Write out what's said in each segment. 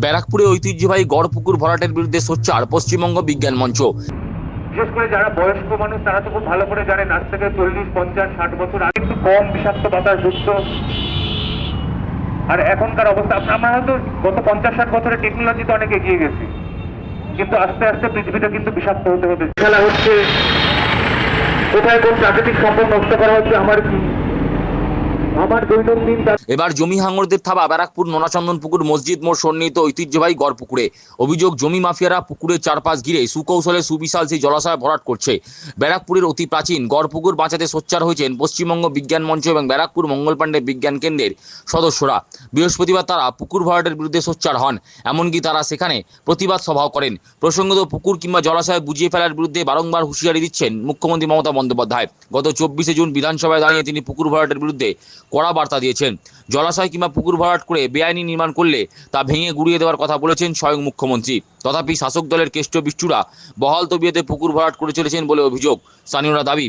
ব্যারাকপুরে ঐতিহ্যবাহী গড়পুকুর ভরাটের বিরুদ্ধে সোচ্চার পশ্চিমবঙ্গ বিজ্ঞান মঞ্চ। বিশেষ করে যারা বয়স্ক মানুষ তারা তো খুব ভালো করে জানেন আজ থেকে চল্লিশ পঞ্চাশ ষাট বছর আগে একটু কম বিষাক্ত বাতাস ঢুকতো। আর এখনকার অবস্থা আমরা হয়তো গত পঞ্চাশ ষাট বছরের টেকনোলজিতে অনেক এগিয়ে গেছি। কিন্তু আস্তে আস্তে পৃথিবীটা কিন্তু বিষাক্ত হতে হতে খেলা হচ্ছে। কোথায় কোন প্রাকৃতিক সম্পদ নষ্ট করা হচ্ছে? আমার কি আমার দৈনন্দিন তা- এবার জমি হাঙরদের থাবা, ব্যারাকপুর, নোনাচন্দন পুকুর, মসজিদ মোড় সন্নিহিত ঐতিহ্যবাহী গড় পুকুরে। অভিযোগ, জমি মাফিয়ারা পুকুরের চারপাশ ঘিরে সুকৌশলে সুবিশাল সেই জলাশয় ভরাট করছে। ব্যারাকপুরের অতি প্রাচীন গড় পুকুর বাঁচাতে সোচ্চার হয়েছেন পশ্চিমবঙ্গ বিজ্ঞান মঞ্চ এবং ব্যারাকপুর মঙ্গল পাণ্ডে বিজ্ঞান কেন্দ্রের সদস্যরা। বৃহস্পতিবার তারা পুকুর ভরাটের বিরুদ্ধে সোচ্চার হন, এমনকি তারা সেখানে প্রতিবাদ সভাও করেন। প্রসঙ্গত, পুকুর কিংবা জলাশয় বুঝিয়ে ফেলার বিরুদ্ধে বারংবার হুঁশিয়ারি দিচ্ছেন মুখ্যমন্ত্রী মমতা বন্দ্যোপাধ্যায়। গত চব্বিশে জুন বিধানসভায় দাঁড়িয়ে তিনি পুকুর ভরাটের বিরুদ্ধে কড়া বার্তা দিয়েছেন। জলাশয় কিংবা পুকুর ভরাট করে বেআইনি নির্মাণ করলে তা ভেঙে গুড়িয়ে দেওয়ার কথা বলেছেন স্বয়ং মুখ্যমন্ত্রী। তথাপি শাসক দলের কেষ্ট বিষ্টুরা বহাল তবিয়তে পুকুর ভরাট করে চলেছেন বলে অভিযোগ। স্থানীয়রা দাবি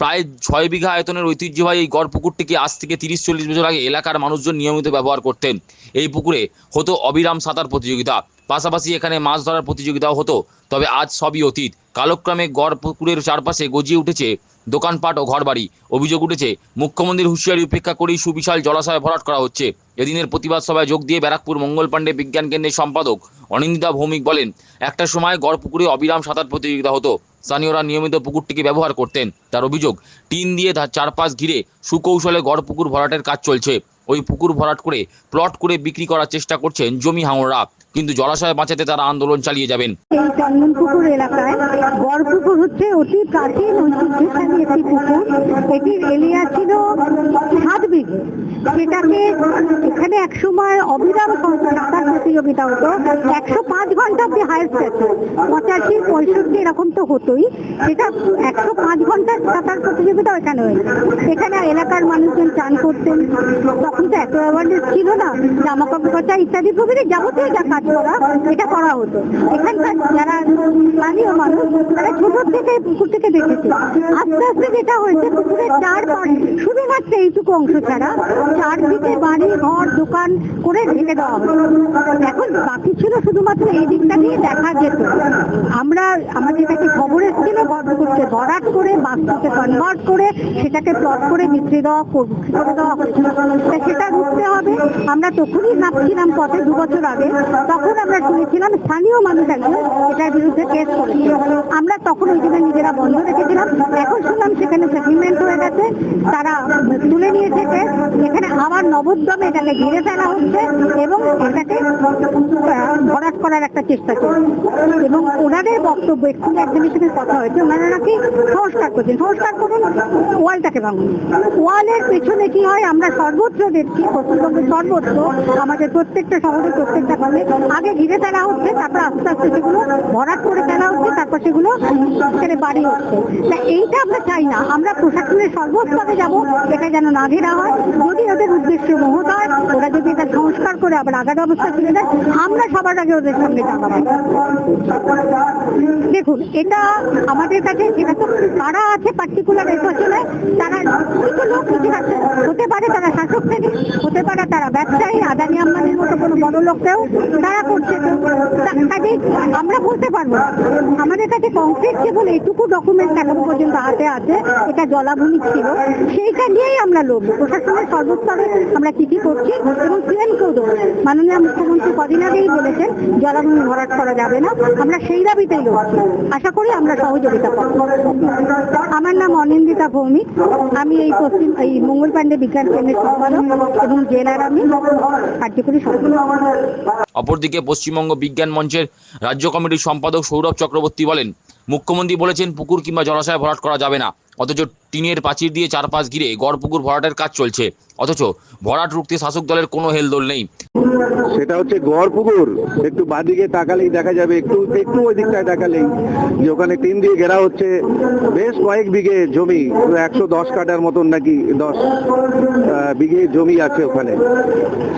প্রায় ছয় বিঘা আয়তনের ঐতিহ্যবাহী এই গড় পুকুরটিকে আজ থেকে তিরিশ চল্লিশ বছর আগে এলাকার মানুষজন নিয়মিত ব্যবহার করতেন। এই পুকুরে হতো অবিরাম সাঁতার প্রতিযোগিতা। পাশাপাশি এখানে মাছ ধরার প্রতিযোগিতাও হতো, তবে আজ সবই অতীত। কালক্রমে গড় পুকুরের চারপাশে গজিয়ে উঠেছে দোকানপাট ও ঘরবাড়ি। অভিযোগ উঠেছে, মুখ্যমন্ত্রীর হুঁশিয়ারি উপেক্ষা করেই সুবিশাল জলাশয় ভরাট করা হচ্ছে। এদিনের প্রতিবাদ সভায় যোগ দিয়ে ব্যারাকপুর মঙ্গল পাণ্ডে বিজ্ঞান কেন্দ্রের সম্পাদক অনিন্দিতা ভৌমিক বলেন, একটা সময় গড় পুকুরে অবিরাম সাঁতার প্রতিযোগিতা হতো। স্থানীয়রা নিয়মিত পুকুরটিকে ব্যবহার করতেন। তার অভিযোগ, টিন দিয়ে তার চারপাশ ঘিরে সুকৌশলে গড় পুকুর ভরাটের কাজ চলছে। ওই পুকুর ভরাট করে, প্লট করে বিক্রি করার চেষ্টা করছেন জমি হাঙড়রা কিন্তু জলাশয় বাঁচাতে তারা আন্দোলন চালিয়ে যাবেন। চন্দনপুকুর এলাকায় হচ্ছে অতি প্রাচীন ঐতিহ্যশালী একটি পুকুর। এটির এরিয়া ছিল সাত বিঘে। সেটাকে এখানে অবিরাম সাঁতার প্রতিযোগিতা হতো। একশো পাঁচ ঘণ্টা অব্দি হায়েস্ট আছে পঁচাশি, পঁয়ষট্টি এরকম তো হতোই। সেটা একশো পাঁচ ঘণ্টার সাঁতার প্রতিযোগিতা এখানে হয়েছে। এখানে এলাকার মানুষজন চান করতেন। তখন তো এত অ্যাওয়ারনেস ছিল না। জামা কাপড় ইত্যাদি প্রভৃতি যাবতীয় কাজ করা এটা করা হতো। এখানকার যারা স্থানীয় মানুষ, তারা ছোট থেকে পুকুর থেকে দেখেছে। আস্তে আস্তে যেটা হয়েছে, পুকুরের চারপাশ, শুধুমাত্র এইটুকু অংশ ছাড়া চারদিকে বাড়ি, ঘর, দোকান করে ঢেকে দেওয়া হতো। এখন বাকি ছিল শুধুমাত্র এই দিকটা দিয়ে দেখা যেত। আমরা আমাদের কাছে খবর এসেছিল পুকুরকে ভরাট করে, বাস্তুকে কনভার্ট করে, সেটাকে প্লট করে বিক্রি দেওয়া, কর- দেওয়া হচ্ছিল তা সেটা রুখতে হবে। আমরা তখনই ভাবছিলাম, পথে দু বছর আগে তখন আমরা শুনেছিলাম স্থানীয় মানুষ একজন এটার বিরুদ্ধে কেস করেছিল। আমরা তখন ওই জন্য নিজেরা বন্ধ রেখেছিলাম। এখন শুনলাম সেখানে সেটেলমেন্ট হয়ে গেছে। তারা তুলে নিয়েছে case। এখানে আবার নবোদ্যমে এটাকে ঘিরে ফেলা হচ্ছে এবং এটাকে ভরাট করার একটা চেষ্টা চলছে। এবং ওনাদের বক্তব্য একটু একজনের সাথে কথা হয়েছে। ওনারা নাকি সংস্কার করছেন। সংস্কার করুন ওয়ালটাকে ভাঙুন। ওয়ালের পেছনে কি হয়? আমরা সর্বত্র দেখছি পশ্চিমবঙ্গের সর্বত্র আমাদের প্রত্যেকটা শহরে প্রত্যেকটা গ্রামে আগে ঘিরে ফেলা হচ্ছে, তারপর আস্তে আস্তে সেগুলো ভরাট করে ফেলা হচ্ছে, তারপর সেগুলো সেখানে বাড়ি হচ্ছে। তা এইটা আমরা চাই না। আমরা প্রশাসনের সর্বস্তরে যাব, এটা যেন না ঘেরা হয়। যদি ওদের উদ্দেশ্য মহৎ হয় ওরা যদি এটা সংস্কার করে আবার আগার অবস্থা ফিরে দেয়, আমরা সবার আগে ওদের সঙ্গে দাঁড়াবো। দেখুন, এটা আমাদের কাছে এটা তো কারা আছে পার্টিকুলার এসোসিয়েশনে তারা কিছু লোক কিছু আছে হতে পারে তারা শাসক শ্রেণি হতে পারে তারা ব্যবসায়ী আদানি আম্বানির মতো কোনো বড় লোককেও তারা করছে তা- কাজেই আমরা বলতে পারব আমাদের কাছে কংক্রিট কেবল এইটুকু ডকুমেন্ট এখনও পর্যন্ত হাতে আছে, এটা জলাভূমি ছিল। সেইটা নিয়েই আমরা লড়বো। প্রশাসনের সর্বস্তরে আমরা কি করছি এবং সিএমকেও দেবো মাননীয় মুখ্যমন্ত্রী কদিন আগেই বলেছেন, জলাভূমি ভরাট করা যাবে না। আমরা সেই দাবিতেই লড়ছি। আশা করি আমরা সহযোগিতা পাবো। আমার নাম অনিন্দিতা ভৌমিক। আমি এই পশ্চিম, এই মঙ্গল পাণ্ডে বিজ্ঞান কেন্দ্রের সম্পাদক এবং জেলার আমি। কার্যকরী অপরদিকে পশ্চিমবঙ্গ বিজ্ঞান মঞ্চের রাজ্য কমিটির সম্পাদক সৌরভ চক্রবর্তী বলেন মুখ্যমন্ত্রী বলেছেন পুকুর কিংবা জলাশয়ে ভরাট করা যাবে না অথচ টিনের প্রাচীর দিয়ে চারপাশ ঘিরে গড় পুকুর ভরাটের কাজ চলছে। অথচ ভরাট রুখতে শাসক দলের কোনো হেলদোল নেই। সেটা হচ্ছে গড় পুকুর একটু বাদিকে তাকালেই দেখা যাবে, একটু একটু ওই দিকটায় তাকালেই যে ওখানে টিন দিয়ে ঘেরা হচ্ছে। বেশ কয়েক বিঘে জমি একশো দশ কাটার মতন নাকি দশ বিঘে জমি আছে ওখানে।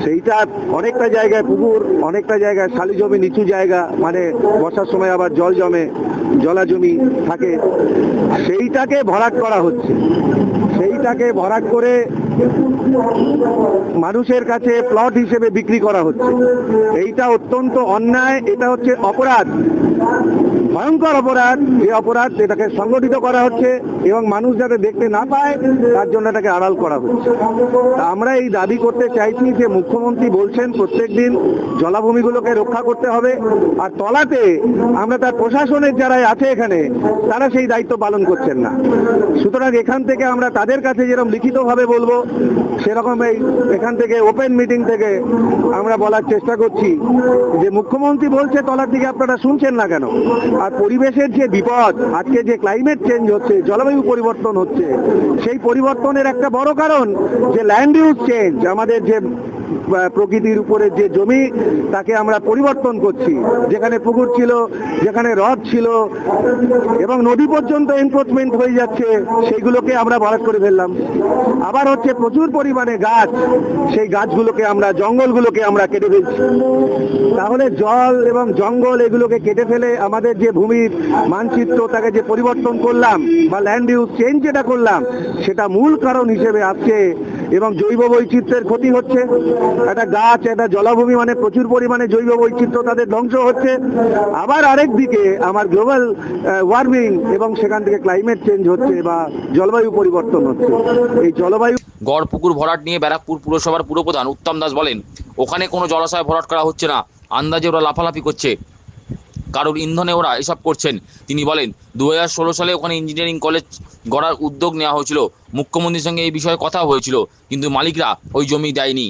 সেইটা অনেকটা জায়গায় পুকুর, অনেকটা জায়গায় শালি জমি, নিচু জায়গা মানে বর্ষার সময় আবার জল জমে জলা জমি থাকে। সেইটাকে ভরাট করা হচ্ছে। সেইটাকে ভরাট করে মানুষের কাছে প্লট হিসেবে বিক্রি করা হচ্ছে। এইটা অত্যন্ত অন্যায়, এটা হচ্ছে অপরাধ। ভয়ঙ্কর অপরাধ, এই অপরাধ এটাকে সংগঠিত করা হচ্ছে এবং মানুষ যাতে দেখতে না পায়, তার জন্য এটাকে আড়াল করা হচ্ছে। আমরা এই দাবি করতে চাইছি যে মুখ্যমন্ত্রী বলছেন প্রত্যেকদিন জলাভূমিগুলোকে রক্ষা করতে হবে আর তলাতে আমরা তার প্রশাসনের যারা আছে এখানে, তারা সেই দায়িত্ব পালন করছেন না। সুতরাং এখান থেকে আমরা তাদের কাছে যেরকম লিখিতভাবে বলব সেরকম এই এখান থেকে ওপেন মিটিং থেকে আমরা বলার চেষ্টা করছি যে মুখ্যমন্ত্রী বলছে তলার দিকে আপনারা শুনছেন না কেন? আর পরিবেশের যে বিপদ, আজকে যে ক্লাইমেট চেঞ্জ হচ্ছে, জলবায়ু পরিবর্তন হচ্ছে, সেই পরিবর্তনের একটা বড় কারণ যে ল্যান্ড ইউজ চেঞ্জ আমাদের যে প্রকৃতির উপরে যে জমি, তাকে আমরা পরিবর্তন করছি। যেখানে পুকুর ছিল, যেখানে হ্রদ ছিল, এবং নদী পর্যন্ত এনক্রোচমেন্ট হয়ে যাচ্ছে, সেইগুলোকে আমরা ভরাট করে ফেললাম। আবার হচ্ছে প্রচুর পরিমাণে গাছ, সেই গাছগুলোকে আমরা, জঙ্গলগুলোকে আমরা কেটে ফেলছি। তাহলে জল এবং জঙ্গল এগুলোকে কেটে ফেলে আমাদের যে ভূমির মানচিত্র, তাকে যে পরিবর্তন করলাম, বা ল্যান্ড ইউজ চেঞ্জ যেটা করলাম, সেটা মূল কারণ হিসেবে আসছে এবং জৈব বৈচিত্র্যের ক্ষতি হচ্ছে। একটা গাছ, একটা জলাভূমি মানে প্রচুর পরিমাণে জৈব বৈচিত্র্য তাদের ধ্বংস হচ্ছে। আবার আরেক দিকে আমার গ্লোবাল ওয়ার্মিং এবং সেখান থেকে ক্লাইমেট চেঞ্জ হচ্ছে বা জলবায়ু পরিবর্তন হচ্ছে। এই জলবায়ু গড় পুকুর ভরাট নিয়ে ব্যারাকপুর পুরসভার পুরপ্রধান উত্তম দাস বলেন, ওখানে কোনো জলাশয় ভরাট করা হচ্ছে না। আন্দাজে ওরা লাফালাফি করছে। কারোর ইন্ধনে ওরা এসব করছেন। তিনি বলেন দু হাজার ষোলো সালে ওখানে ইঞ্জিনিয়ারিং কলেজ গড়ার উদ্যোগ নেওয়া হয়েছিল। মুখ্যমন্ত্রীর সঙ্গে এই বিষয়ে কথা হয়েছিল, কিন্তু মালিকরা ওই জমি দেয়নি।